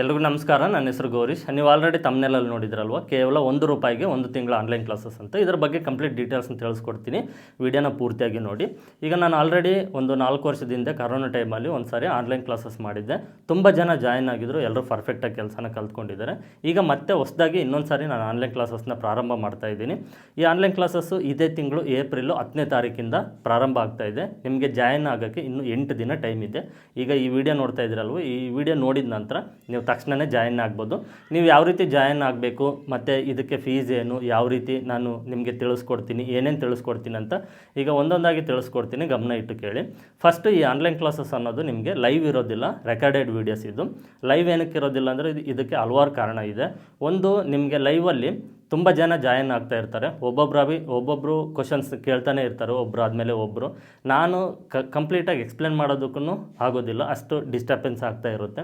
ಎಲ್ರಿಗೂ ನಮಸ್ಕಾರ. ನನ್ನ ಹೆಸರು ಗೌರೀಶ್. ನೀವು ಆಲ್ರೆಡಿ ತಮ್ಮನೆಲ್ಲಲ್ಲಿ ನೋಡಿದ್ರಲ್ವ? ಕೇವಲ ಒಂದು ರೂಪಾಯಿಗೆ ಒಂದು ತಿಂಗಳ ಆನ್ಲೈನ್ ಕ್ಲಾಸಸ್ ಅಂತ. ಇದರ ಬಗ್ಗೆ ಕಂಪ್ಲೀಟ್ ಡೀಟೇಲ್ಸ್ನ ತಿಳಿಸ್ಕೊಡ್ತೀನಿ. ವಿಡಿಯೋನ ಪೂರ್ತಿಯಾಗಿ ನೋಡಿ. ಈಗ ನಾನು ಆಲ್ರೆಡಿ ಒಂದು ನಾಲ್ಕು ವರ್ಷದಿಂದ ಕರೋನಾ ಟೈಮಲ್ಲಿ ಒಂದು ಸಾರಿ ಆನ್ಲೈನ್ ಕ್ಲಾಸಸ್ ಮಾಡಿದ್ದೆ. ತುಂಬ ಜನ ಜಾಯಿನ್ ಆಗಿದ್ರು. ಎಲ್ಲರೂ ಪರ್ಫೆಕ್ಟಾಗಿ ಕೆಲಸನ ಕಲ್ತ್ಕೊಂಡಿದ್ದಾರೆ. ಈಗ ಮತ್ತೆ ಹೊಸದಾಗಿ ಇನ್ನೊಂದು ಸಾರಿ ನಾನು ಆನ್ಲೈನ್ ಕ್ಲಾಸಸ್ನ ಪ್ರಾರಂಭ ಮಾಡ್ತಾ ಇದ್ದೀನಿ. ಈ ಆನ್ಲೈನ್ ಕ್ಲಾಸಸ್ಸು ಇದೇ ತಿಂಗಳು ಏಪ್ರಿಲು ಹತ್ತನೇ ತಾರೀಕಿಂದ ಪ್ರಾರಂಭ ಆಗ್ತಾ ಇದೆ. ನಿಮಗೆ ಜಾಯಿನ್ ಆಗೋಕ್ಕೆ ಇನ್ನೂ ಎಂಟು ದಿನ ಟೈಮ್ ಇದೆ. ಈಗ ಈ ವಿಡಿಯೋ ನೋಡ್ತಾ ಇದ್ದೀರಲ್ವ ಈ ವಿಡಿಯೋ ನೋಡಿದ ನಂತರ ನೀವು ತಕ್ಷಣವೇ ಜಾಯಿನ್ ಆಗ್ಬೋದು. ನೀವು ಯಾವ ರೀತಿ ಜಾಯಿನ್ ಆಗಬೇಕು, ಮತ್ತು ಇದಕ್ಕೆ ಫೀಸ್ ಏನು, ಯಾವ ರೀತಿ ನಾನು ನಿಮಗೆ ತಿಳಿಸ್ಕೊಡ್ತೀನಿ, ಏನೇನು ತಿಳಿಸ್ಕೊಡ್ತೀನಿ ಅಂತ ಈಗ ಒಂದೊಂದಾಗಿ ತಿಳಿಸ್ಕೊಡ್ತೀನಿ, ಗಮನ ಇಟ್ಟು ಕೇಳಿ. ಫಸ್ಟ್ ಈ ಆನ್ಲೈನ್ ಕ್ಲಾಸಸ್ ಅನ್ನೋದು ನಿಮಗೆ ಲೈವ್ ಇರೋದಿಲ್ಲ ರೆಕಾರ್ಡೆಡ್ ವೀಡಿಯೋಸ್ ಇದು. ಲೈವ್ ಏನಕ್ಕೆ ಇರೋದಿಲ್ಲ ಅಂದರೆ ಇದು ಇದಕ್ಕೆ ಹಲವಾರು ಕಾರಣ ಇದೆ. ಒಂದು, ನಿಮಗೆ ಲೈವಲ್ಲಿ ತುಂಬ ಜನ ಜಾಯಿನ್ ಆಗ್ತಾ ಇರ್ತಾರೆ. ಒಬ್ಬೊಬ್ಬರಾಗಿ ಒಬ್ಬೊಬ್ಬರು ಕ್ವಶನ್ಸ್ ಕೇಳ್ತಾನೆ ಇರ್ತಾರೆ ಒಬ್ಬರು ಆದಮೇಲೆ ಒಬ್ಬರು ನಾನು ಕ ಕಂಪ್ಲೀಟಾಗಿ ಎಕ್ಸ್ಪ್ಲೇನ್ ಮಾಡೋದಕ್ಕೂ ಆಗೋದಿಲ್ಲ, ಅಷ್ಟು ಡಿಸ್ಟರ್ಬೆನ್ಸ್ ಆಗ್ತಾ ಇರುತ್ತೆ.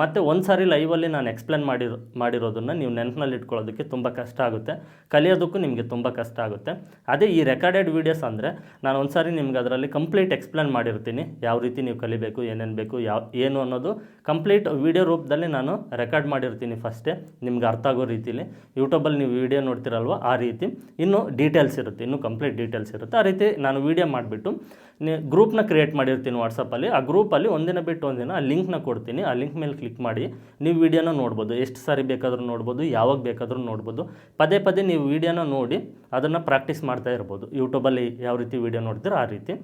ಮತ್ತು ಒಂದು ಸಾರಿ ಲೈವಲ್ಲಿ ನಾನು ಎಕ್ಸ್ಪ್ಲೇನ್ ಮಾಡಿರೋ, ಮಾಡಿರೋದನ್ನು ನೀವು ನೆನಪಿನಲ್ಲಿ ಇಟ್ಕೊಳ್ಳೋದಕ್ಕೆ ತುಂಬ ಕಷ್ಟ ಆಗುತ್ತೆ. ಕಲಿಯೋದಕ್ಕೂ ನಿಮಗೆ ತುಂಬ ಕಷ್ಟ ಆಗುತ್ತೆ. ಅದೇ ಈ ರೆಕಾರ್ಡೆಡ್ ವೀಡಿಯೋಸ್ ಅಂದರೆ ನಾನು ಒಂದು ಸಾರಿ ನಿಮ್ಗೆ ಅದರಲ್ಲಿ ಕಂಪ್ಲೀಟ್ ಎಕ್ಸ್ಪ್ಲೇನ್ ಮಾಡಿರ್ತೀನಿ. ಯಾವ ರೀತಿ ನೀವು ಕಲಿಬೇಕು, ಏನೇನು ಬೇಕು, ಯಾವ, ಏನು ಅನ್ನೋದು ಕಂಪ್ಲೀಟ್ ವೀಡಿಯೋ ರೂಪದಲ್ಲಿ ನಾನು ರೆಕಾರ್ಡ್ ಮಾಡಿರ್ತೀನಿ ಫಸ್ಟೇ. ನಿಮ್ಗೆ ಅರ್ಥ ಆಗೋ ರೀತಿಲಿ. ಯೂಟ್ಯೂಬಲ್ಲಿ ನೀವು ವೀಡಿಯೋ ನೋಡ್ತಿರಲ್ವ ಆ ರೀತಿ. ಇನ್ನು ಡೀಟೇಲ್ಸ್ ಇರುತ್ತೆ, ಇನ್ನು ಕಂಪ್ಲೀಟ್ ಡೀಟೇಲ್ಸ್ ಇರುತ್ತೆ. ಆ ರೀತಿ ನಾನು ವೀಡಿಯೋ ಮಾಡಿಬಿಟ್ಟು ಗ್ರೂಪ್ನ ಕ್ರಿಯೇಟ್ ಮಾಡಿರ್ತೀನಿ ವಾಟ್ಸಪ್ಪಲ್ಲಿ ಆ ಗ್ರೂಪಲ್ಲಿ ಒಂದಿನ ಬಿಟ್ಟು ಒಂದಿನ ಆ ಲಿಂಕ್ನ ಕೊಡ್ತೀನಿ. ಆ ಲಿಂಕ್ ಮೇಲೆ ಕ್ಲಿಕ್ ಮಾಡಿ ನೀವು ವೀಡಿಯೋನ ನೋಡ್ಬೋದು. ಎಷ್ಟು ಸಾರಿ ಬೇಕಾದರೂ ನೋಡ್ಬೋದು, ಯಾವಾಗ ಬೇಕಾದರೂ ನೋಡ್ಬೋದು. ಪದೇ ಪದೇ ನೀವು ವೀಡಿಯೋನ ನೋಡಿ ಅದನ್ನು ಪ್ರಾಕ್ಟೀಸ್ ಮಾಡ್ತಾ ಇರ್ಬೋದು. ಯೂಟ್ಯೂಬಲ್ಲಿ ಯಾವ ರೀತಿ ವೀಡಿಯೋ ನೋಡ್ತೀರೋ ಆ ರೀತಿ.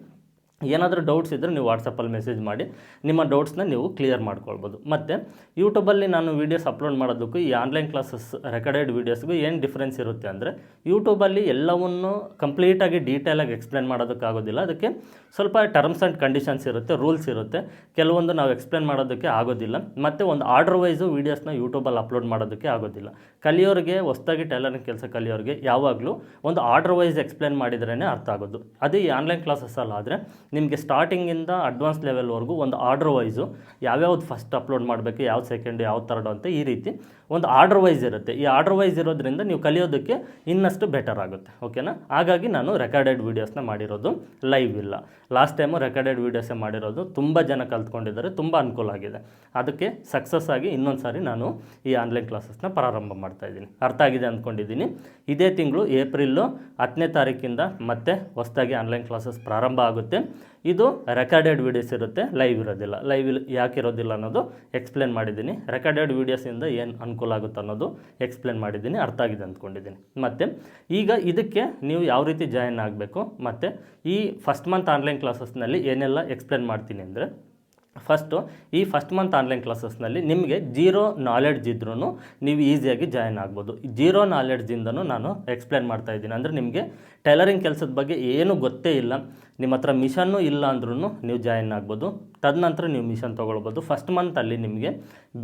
ಏನಾದರೂ ಡೌಟ್ಸ್ ಇದ್ದರೆ ನೀವು ವಾಟ್ಸಪ್ಪಲ್ಲಿ ಮೆಸೇಜ್ ಮಾಡಿ, ನಿಮ್ಮ ಡೌಟ್ಸ್ನ ನೀವು ಕ್ಲಿಯರ್ ಮಾಡ್ಕೊಳ್ಬೋದು. ಮತ್ತು ಯೂಟ್ಯೂಬಲ್ಲಿ ನಾನು ವೀಡಿಯೋಸ್ ಅಪ್ಲೋಡ್ ಮಾಡೋದಕ್ಕೂ, ಈ ಆನ್ಲೈನ್ ಕ್ಲಾಸಸ್ ರೆಕಾರ್ಡೆಡ್ ವೀಡಿಯೋಸ್ಗೂ ಏನು ಡಿಫ್ರೆನ್ಸ್ ಇರುತ್ತೆ ಅಂದರೆ ಯೂಟ್ಯೂಬಲ್ಲಿ ಎಲ್ಲವನ್ನು ಕಂಪ್ಲೀಟಾಗಿ ಡೀಟೇಲಾಗಿ ಎಕ್ಸ್ಪ್ಲೇನ್ ಮಾಡೋದಕ್ಕಾಗೋದಿಲ್ಲ. ಅದಕ್ಕೆ ಸ್ವಲ್ಪ ಟರ್ಮ್ಸ್ ಆ್ಯಂಡ್ ಕಂಡೀಷನ್ಸ್ ಇರುತ್ತೆ ರೂಲ್ಸ್ ಇರುತ್ತೆ. ಕೆಲವೊಂದು ನಾವು ಎಕ್ಸ್ಪ್ಲೇನ್ ಮಾಡೋದಕ್ಕೆ ಆಗೋದಿಲ್ಲ. ಮತ್ತು ಒಂದು ಆರ್ಡರ್ ವೈಸು ವೀಡಿಯೋಸ್ನ ಯೂಟ್ಯೂಬಲ್ಲಿ ಅಪ್ಲೋಡ್ ಮಾಡೋದಕ್ಕೆ ಆಗೋದಿಲ್ಲ. ಕಲಿಯೋರಿಗೆ, ಹೊಸದಾಗಿ ಟೈಲರಿಂಗ್ ಕೆಲಸ ಕಲಿಯೋರಿಗೆ ಯಾವಾಗಲೂ ಒಂದು ಆರ್ಡರ್ ವೈಸ್ ಎಕ್ಸ್ಪ್ಲೇನ್ ಮಾಡಿದ್ರೇ ಅರ್ಥ ಆಗೋದು. ಅದೇ ಈ ಆನ್ಲೈನ್ ಕ್ಲಾಸಸ್ಸಲ್ಲಿ ಆದರೆ ನಿಮಗೆ ಸ್ಟಾರ್ಟಿಂಗಿಂದ ಅಡ್ವಾನ್ಸ್ ಲೆವೆಲ್ವರೆಗೂ ಒಂದು ಆರ್ಡರ್ ವೈಸು ಯಾವ್ಯಾವ್ದು ಫಸ್ಟ್ ಅಪ್ಲೋಡ್ ಮಾಡಬೇಕು ಯಾವ ಸೆಕೆಂಡ್ ಯಾವ ಥರ್ಡ್ ಅಂತ ಈ ರೀತಿ ಒಂದು ಆರ್ಡರ್ ವೈಸ್ ಇರುತ್ತೆ. ಈ ಆರ್ಡರ್ ವೈಸ್ ಇರೋದ್ರಿಂದ ನೀವು ಕಲಿಯೋದಕ್ಕೆ ಇನ್ನಷ್ಟು ಬೆಟರ್ ಆಗುತ್ತೆ. ಓಕೆನಾ ಹಾಗಾಗಿ ನಾನು ರೆಕಾರ್ಡೆಡ್ ವೀಡಿಯೋಸ್ನ ಮಾಡಿರೋದು ಲೈವ್ ಇಲ್ಲ. ಲಾಸ್ಟ್ ಟೈಮು ರೆಕಾರ್ಡೆಡ್ ವೀಡಿಯೋಸೇ ಮಾಡಿರೋದು ತುಂಬ ಜನ ಕಲ್ತ್ಕೊಂಡಿದ್ದಾರೆ, ತುಂಬ ಅನುಕೂಲ ಆಗಿದೆ. ಅದಕ್ಕೆ ಸಕ್ಸಸ್ ಆಗಿ ಇನ್ನೊಂದು ಸಾರಿ ನಾನು ಈ ಆನ್ಲೈನ್ ಕ್ಲಾಸಸ್ನ ಪ್ರಾರಂಭ ಮಾಡ್ತಾ ಇದ್ದೀನಿ. ಅರ್ಥ ಆಗಿದೆ ಅಂದ್ಕೊಂಡಿದ್ದೀನಿ ಇದೇ ತಿಂಗಳು ಏಪ್ರಿಲ್ಲು ಹತ್ತನೇ ತಾರೀಕಿಂದ ಮತ್ತೆ ಹೊಸದಾಗಿ ಆನ್ಲೈನ್ ಕ್ಲಾಸಸ್ ಪ್ರಾರಂಭ ಆಗುತ್ತೆ. ಇದು ರೆಕಾರ್ಡೆಡ್ ವೀಡಿಯೋಸ್ ಇರುತ್ತೆ ಲೈವ್ ಇರೋದಿಲ್ಲ. ಲೈವ್ ಯಾಕೆ ಇರೋದಿಲ್ಲ ಅನ್ನೋದು ಎಕ್ಸ್ಪ್ಲೇನ್ ಮಾಡಿದ್ದೀನಿ. ರೆಕಾರ್ಡೆಡ್ ವೀಡಿಯೋಸಿಂದ ಏನು ಅನುಕೂಲ ಆಗುತ್ತೆ ಅನ್ನೋದು ಎಕ್ಸ್ಪ್ಲೇನ್ ಮಾಡಿದ್ದೀನಿ, ಅರ್ಥ ಆಗಿದೆ ಅಂದ್ಕೊಂಡಿದ್ದೀನಿ. ಮತ್ತು, ಈಗ ಇದಕ್ಕೆ ನೀವು ಯಾವ ರೀತಿ ಜಾಯಿನ್ ಆಗಬೇಕು, ಮತ್ತು ಈ ಫಸ್ಟ್ ಮಂತ್ ಆನ್ಲೈನ್ ಕ್ಲಾಸಸ್ನಲ್ಲಿ ಏನೆಲ್ಲ ಎಕ್ಸ್ಪ್ಲೇನ್ ಮಾಡ್ತೀನಿ ಅಂದರೆ ಫಸ್ಟು ಈ ಫಸ್ಟ್ ಮಂತ್ ಆನ್ಲೈನ್ ಕ್ಲಾಸಸ್ನಲ್ಲಿ ನಿಮಗೆ ಜೀರೋ ನಾಲೆಡ್ಜ್ ಇದ್ರೂ ನೀವು ಈಸಿಯಾಗಿ ಜಾಯಿನ್ ಆಗ್ಬೋದು. ಜೀರೋ ನಾಲೆಡ್ಜಿಂದನೂ ನಾನು ಎಕ್ಸ್ಪ್ಲೇನ್ ಮಾಡ್ತಾ ಇದ್ದೀನಿ. ಅಂದರೆ ನಿಮಗೆ ಟೈಲರಿಂಗ್ ಕೆಲಸದ ಬಗ್ಗೆ ಏನೂ ಗೊತ್ತೇ ಇಲ್ಲ. ನಿಮ್ಮ ಹತ್ರ ಮಿಷನ್ನು ಇಲ್ಲ ಅಂದ್ರೂ ನೀವು ಜಾಯಿನ್ ಆಗ್ಬೋದು. ತದನಂತರ ನೀವು ಮಿಷನ್ ತೊಗೊಳ್ಬೋದು. ಫಸ್ಟ್ ಮಂತಲ್ಲಿ ನಿಮಗೆ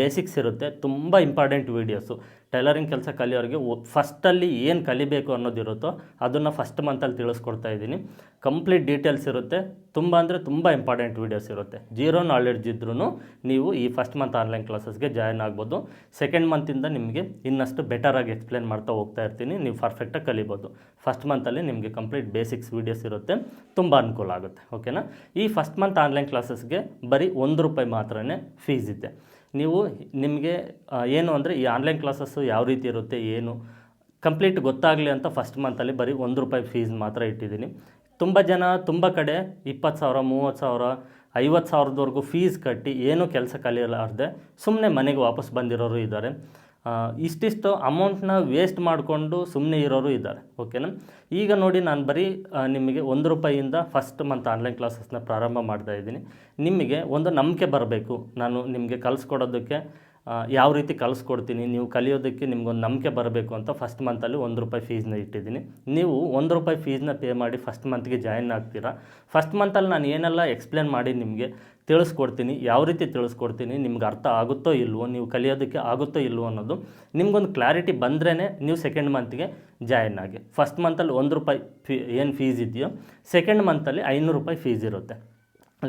ಬೇಸಿಕ್ಸ್ ಇರುತ್ತೆ. ತುಂಬ ಇಂಪಾರ್ಟೆಂಟ್ ವೀಡಿಯೋಸು ಟೈಲರಿಂಗ್ ಕೆಲಸ ಕಲಿಯೋರಿಗೆ ಫಸ್ಟಲ್ಲಿ ಏನು ಕಲಿಬೇಕು ಅನ್ನೋದಿರುತ್ತೋ ಅದನ್ನು ಫಸ್ಟ್ ಮಂತಲ್ಲಿ ತಿಳಿಸ್ಕೊಡ್ತಾ ಇದ್ದೀನಿ. ಕಂಪ್ಲೀಟ್ ಡೀಟೇಲ್ಸ್ ಇರುತ್ತೆ. ತುಂಬ ಅಂದರೆ ತುಂಬ ಇಂಪಾರ್ಟೆಂಟ್ ವೀಡಿಯೋಸ್ ಇರುತ್ತೆ. ಜೀರೋ ನಾಲೆಡ್ಜ್ ಇದ್ರೂ ನೀವು ಈ ಫಸ್ಟ್ ಮಂತ್ ಆನ್ಲೈನ್ ಕ್ಲಾಸಸ್ಗೆ ಜಾಯ್ನ್ ಆಗ್ಬೋದು. ಸೆಕೆಂಡ್ ಮಂತಿಂದ ನಿಮಗೆ ಇನ್ನಷ್ಟು ಬೆಟರಾಗಿ ಎಕ್ಸ್ಪ್ಲೇನ್ ಮಾಡ್ತಾ ಹೋಗ್ತಾ ಇರ್ತೀನಿ. ನೀವು ಪರ್ಫೆಕ್ಟಾಗಿ ಕಲಿಬೋದು. ಫಸ್ಟ್ ಮಂತಲ್ಲಿ ನಿಮಗೆ ಕಂಪ್ಲೀಟ್ ಬೇಸಿಕ್ಸ್ ವೀಡಿಯೋಸ್ ಇರುತ್ತೆ. ತುಂಬ ಅನುಕೂಲ ಆಗುತ್ತೆ. ಓಕೆನಾ? ಈ ಫಸ್ಟ್ ಮಂತ್ ಆನ್ಲೈನ್ ಕ್ಲಾಸಸ್ಗೆ ಬರೀ ಒಂದು ರೂಪಾಯಿ ಮಾತ್ರನೇ ಫೀಸ್ ಇದೆ. ನೀವು ನಿಮಗೆ ಏನು ಅಂದರೆ ಈ ಆನ್ಲೈನ್ ಕ್ಲಾಸಸ್ಸು ಯಾವ ರೀತಿ ಇರುತ್ತೆ, ಏನು? ಕಂಪ್ಲೀಟ್ ಗೊತ್ತಾಗಲಿ ಅಂತ ಫಸ್ಟ್ ಮಂತಲ್ಲಿ ಬರೀ ಒಂದು ರೂಪಾಯಿ ಫೀಸ್ ಮಾತ್ರ ಇಟ್ಟಿದ್ದೀನಿ. ತುಂಬ ಜನ ತುಂಬ ಕಡೆ ಇಪ್ಪತ್ತು ಸಾವಿರ, ಮೂವತ್ತು ಸಾವಿರ, ಐವತ್ತು ಸಾವಿರದವರೆಗೂ ಫೀಸ್ ಕಟ್ಟಿ ಏನೂ ಕೆಲಸ ಕಲಿಯಲಾರ್ದೆ ಸುಮ್ಮನೆ ಮನೆಗೆ ವಾಪಸ್ ಬಂದಿರೋರು ಇದ್ದಾರೆ. ಇಷ್ಟಿಷ್ಟು ಅಮೌಂಟ್ನ ವೇಸ್ಟ್ ಮಾಡಿಕೊಂಡು ಸುಮ್ಮನೆ ಇರೋರು ಇದ್ದಾರೆ ಓಕೆನಾ ಈಗ ನೋಡಿ ನಾನು ಬರೀ ನಿಮಗೆ ಒಂದು ರೂಪಾಯಿಯಿಂದ ಫಸ್ಟ್ ಮಂತ್ ಆನ್ಲೈನ್ ಕ್ಲಾಸಸ್ನ ಪ್ರಾರಂಭ ಮಾಡ್ತಾ ಇದ್ದೀನಿ. ನಿಮಗೆ ಒಂದು ನಂಬಿಕೆ ಬರಬೇಕು. ನಾನು ನಿಮಗೆ ಕಲಿಸ್ಕೊಡೋದಕ್ಕೆ ಯಾವ ರೀತಿ ಕಲಿಸ್ಕೊಡ್ತೀನಿ, ನೀವು ಕಲಿಯೋದಕ್ಕೆ ನಿಮ್ಗೊಂದು ನಂಬಿಕೆ ಬರಬೇಕು ಅಂತ ಫಸ್ಟ್ ಮಂತಲ್ಲಿ ಒಂದು ರೂಪಾಯಿ ಫೀಸ್ನ ಇಟ್ಟಿದ್ದೀನಿ. ನೀವು ಒಂದು ರೂಪಾಯಿ ಫೀಸ್ನ ಪೇ ಮಾಡಿ ಫಸ್ಟ್ ಮಂತ್ಗೆ ಜಾಯಿನ್ ಆಗ್ತೀರಾ? ಫಸ್ಟ್ ಮಂತಲ್ಲಿ ನಾನು ಏನೆಲ್ಲ ಎಕ್ಸ್ಪ್ಲೇನ್ ಮಾಡಿ ನಿಮಗೆ? ತಿಳಿಸ್ಕೊಡ್ತೀನಿ, ಯಾವ ರೀತಿ ತಿಳಿಸ್ಕೊಡ್ತೀನಿ, ನಿಮ್ಗೆ ಅರ್ಥ ಆಗುತ್ತೋ ಇಲ್ವೋ, ನೀವು ಕಲಿಯೋದಕ್ಕೆ ಆಗುತ್ತೋ ಇಲ್ವೋ ಅನ್ನೋದು ನಿಮ್ಗೊಂದು ಕ್ಲಾರಿಟಿ ಬಂದ್ರೇ ನೀವು ಸೆಕೆಂಡ್ ಮಂತ್ಗೆ ಜಾಯಿನ್ ಆಗಿ. ಫಸ್ಟ್ ಮಂತಲ್ಲಿ ಒಂದು ರೂಪಾಯಿ ಫೀ ಏನು ಫೀಸ್ ಇದೆಯೋ ಸೆಕೆಂಡ್ ಮಂತಲ್ಲಿ ಐನೂರು ರೂಪಾಯಿ ಫೀಸ್ ಇರುತ್ತೆ.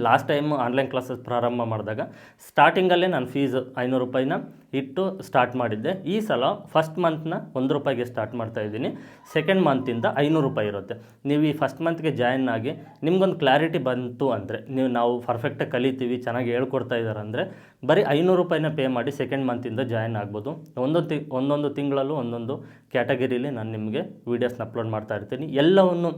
ಲಾಸ್ಟ್ ಟೈಮ್ ಆನ್ಲೈನ್ ಕ್ಲಾಸಸ್ ಪ್ರಾರಂಭ ಮಾಡಿದಾಗ ಸ್ಟಾರ್ಟಿಂಗಲ್ಲೇ ನಾನು ಫೀಸ್ ಐನೂರು ರೂಪಾಯಿನ ಇಟ್ಟು ಸ್ಟಾರ್ಟ್ ಮಾಡಿದ್ದೆ. ಈ ಸಲ ಫಸ್ಟ್ ಮಂತ್ನ ಒಂದು ರೂಪಾಯಿಗೆ ಸ್ಟಾರ್ಟ್ ಮಾಡ್ತಾ ಇದ್ದೀನಿ. ಸೆಕೆಂಡ್ ಮಂತಿಂದ ಐನೂರು ರೂಪಾಯಿ ಇರುತ್ತೆ. ನೀವು ಈ ಫಸ್ಟ್ ಮಂತ್ಗೆ ಜಾಯಿನ್ ಆಗಿ ನಿಮಗೊಂದು ಕ್ಲಾರಿಟಿ ಬಂತು ಅಂದರೆ, ನೀವು ನಾವು ಪರ್ಫೆಕ್ಟಾಗಿ ಕಲಿತೀವಿ, ಚೆನ್ನಾಗಿ ಹೇಳ್ಕೊಡ್ತಾ ಇದ್ದಾರೆ ಅಂದರೆ ಬರೀ ಐನೂರು ರೂಪಾಯಿನ ಪೇ ಮಾಡಿ ಸೆಕೆಂಡ್ ಮಂತಿಂದ ಜಾಯಿನ್ ಆಗ್ಬೋದು. ಒಂದೊಂದು ತಿ, ಒಂದೊಂದು ತಿಂಗಳಲ್ಲೂ ಒಂದೊಂದು ಕ್ಯಾಟಗರಿಲಿ ನಾನು ನಿಮಗೆ ವೀಡಿಯೋಸ್ನ ಅಪ್ಲೋಡ್ ಮಾಡ್ತಾ ಇರ್ತೀನಿ. ಎಲ್ಲವನ್ನು,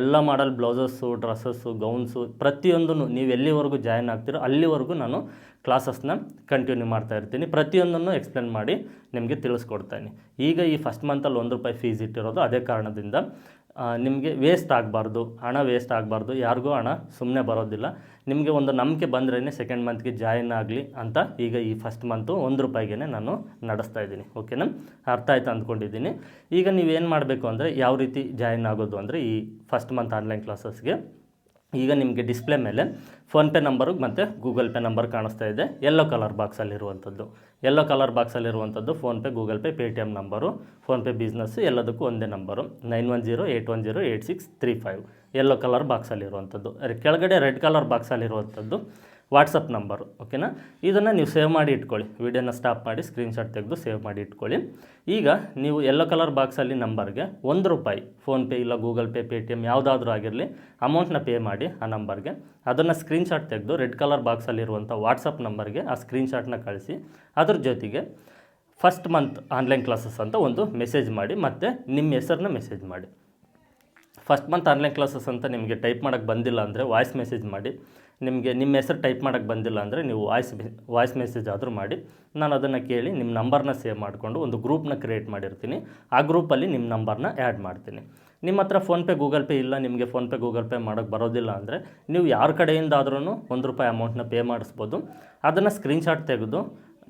ಎಲ್ಲ ಮಾಡಲ್ ಬ್ಲೌಸಸ್ಸು ಡ್ರೆಸ್ಸಸ್ಸು ಗೌನ್ಸು ಪ್ರತಿಯೊಂದನ್ನು ನೀವು ಎಲ್ಲಿವರೆಗೂ ಜಾಯಿನ್ ಆಗ್ತೀರೋ ಅಲ್ಲಿವರೆಗೂ ನಾನು ಕ್ಲಾಸಸ್ನ ಕಂಟಿನ್ಯೂ ಮಾಡ್ತಾ ಇರ್ತೀನಿ. ಪ್ರತಿಯೊಂದನ್ನು ಎಕ್ಸ್ಪ್ಲೇನ್ ಮಾಡಿ ನಿಮಗೆ ತಿಳಿಸ್ಕೊಡ್ತೀನಿ. ಈಗ ಈ ಫಸ್ಟ್ ಮಂತಲ್ಲಿ ಒಂದು ರೂಪಾಯಿ ಫೀಸ್ ಇಟ್ಟಿರೋದು ಅದೇ ಕಾರಣದಿಂದ ನಿಮಗೆ ವೇಸ್ಟ್ ಆಗಬಾರ್ದು, ಹಣ ವೇಸ್ಟ್ ಆಗಬಾರ್ದು, ಯಾರಿಗೂ ಹಣ ಸುಮ್ಮನೆ ಬರೋದಿಲ್ಲ. ನಿಮಗೆ ಒಂದು ನಂಬಿಕೆ ಬಂದ್ರೇ ಸೆಕೆಂಡ್ ಮಂತ್ಗೆ ಜಾಯಿನ್ ಆಗಲಿ ಅಂತ ಈಗ ಈ ಫಸ್ಟ್ ಮಂತು ಒಂದು ರೂಪಾಯಿಗೆ ನಾನು ನಡೆಸ್ತಾ ಇದ್ದೀನಿ ಓಕೆನಾ ಅರ್ಥ ಆಯ್ತು ಅಂದ್ಕೊಂಡಿದ್ದೀನಿ. ಈಗ ನೀವೇನು ಮಾಡಬೇಕು ಅಂದರೆ, ಯಾವ ರೀತಿ ಜಾಯಿನ್ ಆಗೋದು ಅಂದರೆ ಈ ಫಸ್ಟ್ ಮಂತ್ ಆನ್ಲೈನ್ ಕ್ಲಾಸಸ್ಗೆ ಈಗ ನಿಮಗೆ ಡಿಸ್ಪ್ಲೇ ಮೇಲೆ ಫೋನ್ಪೇ ನಂಬರು ಮತ್ತು ಗೂಗಲ್ ಪೇ ನಂಬರ್ ಕಾಣಿಸ್ತಾ ಇದೆ. ಎಲ್ಲೋ ಕಲರ್ ಬಾಕ್ಸಲ್ಲಿರುವಂಥದ್ದು yellow colour ಬಾಕ್ಸಲ್ಲಿರುವಂಥದ್ದು PhonePe Google Pay Paytm number PhonePe business ಎಲ್ಲದಕ್ಕೂ ಒಂದೇ number nine one zero eight one zero eight six three five yellow colour ಬಾಕ್ಸಲ್ಲಿರುವಂಥದ್ದು ಕೆಳಗಡೆ ರೆಡ್ ಕಲರ್ ಬಾಕ್ಸಲ್ಲಿರುವಂಥದ್ದು WhatsApp number, ಓಕೆನಾ? ಇದನ್ನು ನೀವು ಸೇವ್ ಮಾಡಿ ಇಟ್ಕೊಳ್ಳಿ. ವಿಡಿಯೋನ ಸ್ಟಾಪ್ ಮಾಡಿ ಸ್ಕ್ರೀನ್ಶಾಟ್ ತೆಗೆದು ಸೇವ್ ಮಾಡಿ ಇಟ್ಕೊಳ್ಳಿ. ಈಗ ನೀವು ಎಲ್ಲೋ ಕಲರ್ ಬಾಕ್ಸಲ್ಲಿ ನಂಬರ್ಗೆ ಒಂದು ರೂಪಾಯಿ ಫೋನ್ಪೇ ಇಲ್ಲ ಗೂಗಲ್ ಪೇ ಪೇಟಿಎಮ್ ಯಾವುದಾದ್ರೂ ಆಗಿರಲಿ ಅಮೌಂಟ್ನ ಪೇ ಮಾಡಿ ಆ ನಂಬರ್ಗೆ ಅದನ್ನು ಸ್ಕ್ರೀನ್ಶಾಟ್ ತೆಗೆದು ರೆಡ್ ಕಲರ್ ಬಾಕ್ಸಲ್ಲಿರುವಂಥ ವಾಟ್ಸಪ್ ನಂಬರ್ಗೆ ಆ ಸ್ಕ್ರೀನ್ಶಾಟ್ನ ಕಳಿಸಿ. ಅದ್ರ ಜೊತೆಗೆ ಫಸ್ಟ್ ಮಂತ್ ಆನ್ಲೈನ್ ಕ್ಲಾಸಸ್ ಅಂತ ಒಂದು ಮೆಸೇಜ್ ಮಾಡಿ, ಮತ್ತು ನಿಮ್ಮ ಹೆಸರನ್ನ ಮೆಸೇಜ್ ಮಾಡಿ. ಫಸ್ಟ್ ಮಂತ್ ಆನ್ಲೈನ್ ಕ್ಲಾಸಸ್ ಅಂತ ನಿಮಗೆ ಟೈಪ್ ಮಾಡೋಕ್ಕೆ ಬಂದಿಲ್ಲ ಅಂದರೆ ವಾಯ್ಸ್ ಮೆಸೇಜ್ ಮಾಡಿ. ನಿಮಗೆ ನಿಮ್ಮ ಹೆಸರು ಟೈಪ್ ಮಾಡೋಕ್ಕೆ ಬಂದಿಲ್ಲ ಅಂದರೆ ನೀವು ವಾಯ್ಸ್ ವಾಯ್ಸ್ ಮೆಸೇಜ್ ಆದರೂ ಮಾಡಿ. ನಾನು ಅದನ್ನು ಕೇಳಿ ನಿಮ್ಮ ನಂಬರ್ನ ಸೇವ್ ಮಾಡಿಕೊಂಡು ಒಂದು ಗ್ರೂಪ್ನ ಕ್ರಿಯೇಟ್ ಮಾಡಿರ್ತೀನಿ. ಆ ಗ್ರೂಪಲ್ಲಿ ನಿಮ್ಮ ನಂಬರ್ನ ಆ್ಯಡ್ ಮಾಡ್ತೀನಿ. ನಿಮ್ಮ ಹತ್ರ ಫೋನ್ಪೇ ಗೂಗಲ್ ಪೇ ಇಲ್ಲ, ನಿಮಗೆ ಫೋನ್ಪೇ ಗೂಗಲ್ ಪೇ ಮಾಡೋಕ್ಕೆ ಬರೋದಿಲ್ಲ ಅಂದರೆ ನೀವು ಯಾರ ಕಡೆಯಿಂದಾದ್ರೂ ಒಂದು ರೂಪಾಯಿ ಅಮೌಂಟ್ನ ಪೇ ಮಾಡಿಸ್ಬೋದು. ಅದನ್ನು ಸ್ಕ್ರೀನ್ಶಾಟ್ ತೆಗೆದು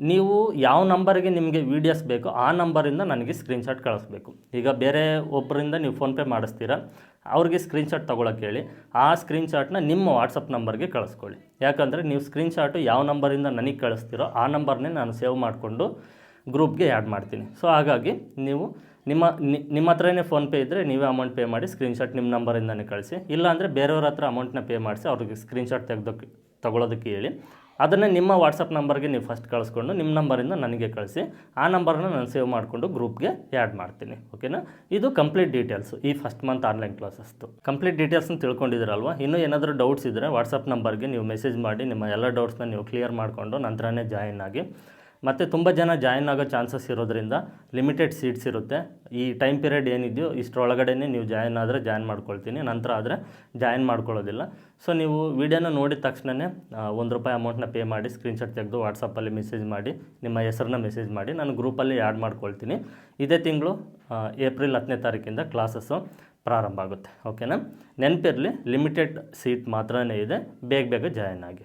ನೀವು ಯಾವ ನಂಬರಿಗೆ ನಿಮಗೆ ವಿಡಿಯೋಸ್ ಬೇಕು ಆ ನಂಬರಿಂದ ನನಗೆ ಸ್ಕ್ರೀನ್ಶಾಟ್ ಕಳಿಸ್ಬೇಕು. ಈಗ ಬೇರೆ ಒಬ್ಬರಿಂದ ನೀವು ಫೋನ್ಪೇ ಮಾಡಿಸ್ತೀರಾ, ಅವ್ರಿಗೆ ಸ್ಕ್ರೀನ್ಶಾಟ್ ತೊಗೊಳಕ್ಕೆ ಹೇಳಿ, ಆ ಸ್ಕ್ರೀನ್ಶಾಟ್ನ ನಿಮ್ಮ ವಾಟ್ಸಪ್ ನಂಬರ್ಗೆ ಕಳಿಸ್ಕೊಳ್ಳಿ. ಯಾಕಂದರೆ ನೀವು ಸ್ಕ್ರೀನ್ಶಾಟು ಯಾವ ನಂಬರಿಂದ ನನಗೆ ಕಳಿಸ್ತೀರೋ ಆ ನಂಬರ್ನೇ ನಾನು ಸೇವ್ ಮಾಡಿಕೊಂಡು ಗ್ರೂಪ್ಗೆ ಆ್ಯಡ್ ಮಾಡ್ತೀನಿ. ಸೊ ಹಾಗಾಗಿ ನೀವು ನಿಮ್ಮ ನಿಮ್ಮ ಹತ್ರನೇ ಫೋನ್ಪೇ ಇದ್ದರೆ ನೀವೇ ಅಮೌಂಟ್ ಪೇ ಮಾಡಿ ಸ್ಕ್ರೀನ್ಶಾಟ್ ನಿಮ್ಮ ನಂಬರಿಂದನೇ ಕಳಿಸಿ. ಇಲ್ಲಾಂದರೆ ಬೇರೆಯವ್ರ ಹತ್ರ ಅಮೌಂಟ್ನ ಪೇ ಮಾಡಿಸಿ ಅವ್ರಿಗೆ ಸ್ಕ್ರೀನ್ಶಾಟ್ ತೆಗೆದೋಕ್ಕೆ ತೊಗೊಳೋದಕ್ಕೆ ಹೇಳಿ. ಅದನ್ನು ನಿಮ್ಮ ವಾಟ್ಸಪ್ ನಂಬರ್ಗೆ ನೀವು ಫಸ್ಟ್ ಕಳಿಸ್ಕೊಂಡು ನಿಮ್ಮ ನಂಬರಿಂದ ನನಗೆ ಕಳಿಸಿ. ಆ ನಂಬರ್ನ ನಾನು ಸೇವ್ ಮಾಡಿಕೊಂಡು ಗ್ರೂಪ್ಗೆ ಆ್ಯಡ್ ಮಾಡ್ತೀನಿ. ಓಕೆನಾ ಇದು ಕಂಪ್ಲೀಟ್ ಡೀಟೇಲ್ಸು ಈ ಫಸ್ಟ್ ಮಂತ್ ಆನ್ಲೈನ್ ಕ್ಲಾಸಸ್ದು ಕಂಪ್ಲೀಟ್ ಡೀಟೇಲ್ಸ್ನ ತಿಳ್ಕೊಂಡಿದ್ದೀರಲ್ವ? ಇನ್ನೂ ಏನಾದರೂ ಡೌಟ್ಸ್ ಇದ್ದರೆ ವಾಟ್ಸಪ್ ನಂಬರ್ಗೆ ನೀವು ಮೆಸೇಜ್ ಮಾಡಿ, ನಿಮ್ಮ ಎಲ್ಲ ಡೌಟ್ಸ್ನ ನೀವು ಕ್ಲಿಯರ್ ಮಾಡಿಕೊಂಡು ನಂತರನೇ ಜಾಯಿನ್ ಆಗಿ. ಮತ್ತು ತುಂಬ ಜನ ಜಾಯಿನ್ ಆಗೋ ಚಾನ್ಸಸ್ ಇರೋದ್ರಿಂದ ಲಿಮಿಟೆಡ್ ಸೀಟ್ಸ್ ಇರುತ್ತೆ. ಈ ಟೈಮ್ ಪೀರಿಯಡ್ ಏನಿದೆಯೋ ಇಷ್ಟರೊಳಗಡೆ ನೀವು ಜಾಯಿನ್ ಆದರೆ ಜಾಯಿನ್ ಮಾಡ್ಕೊಳ್ತೀನಿ. ನಂತರ ಆದರೆ ಜಾಯಿನ್ ಮಾಡ್ಕೊಳ್ಳೋದಿಲ್ಲ. ಸೊ ನೀವು ವಿಡಿಯೋನ ನೋಡಿದ ತಕ್ಷಣವೇ ಒಂದು ರೂಪಾಯಿ ಅಮೌಂಟ್ನ ಪೇ ಮಾಡಿ ಸ್ಕ್ರೀನ್ಶಾಟ್ ತೆಗೆದು ವಾಟ್ಸಪ್ಪಲ್ಲಿ ಮೆಸೇಜ್ ಮಾಡಿ, ನಿಮ್ಮ ಹೆಸರನ್ನ ಮೆಸೇಜ್ ಮಾಡಿ, ನಾನು ಗ್ರೂಪಲ್ಲಿ ಆ್ಯಡ್ ಮಾಡ್ಕೊಳ್ತೀನಿ. ಇದೇ ತಿಂಗಳು ಏಪ್ರಿಲ್ ಹತ್ತನೇ ತಾರೀಕಿಂದ ಕ್ಲಾಸಸ್ಸು ಪ್ರಾರಂಭ ಆಗುತ್ತೆ. ಓಕೆನಾ ನೆನಪಿರಲಿ ಲಿಮಿಟೆಡ್ ಸೀಟ್ ಮಾತ್ರನೇ ಇದೆ. ಬೇಗ ಬೇಗ ಜಾಯಿನ್ ಆಗಿ.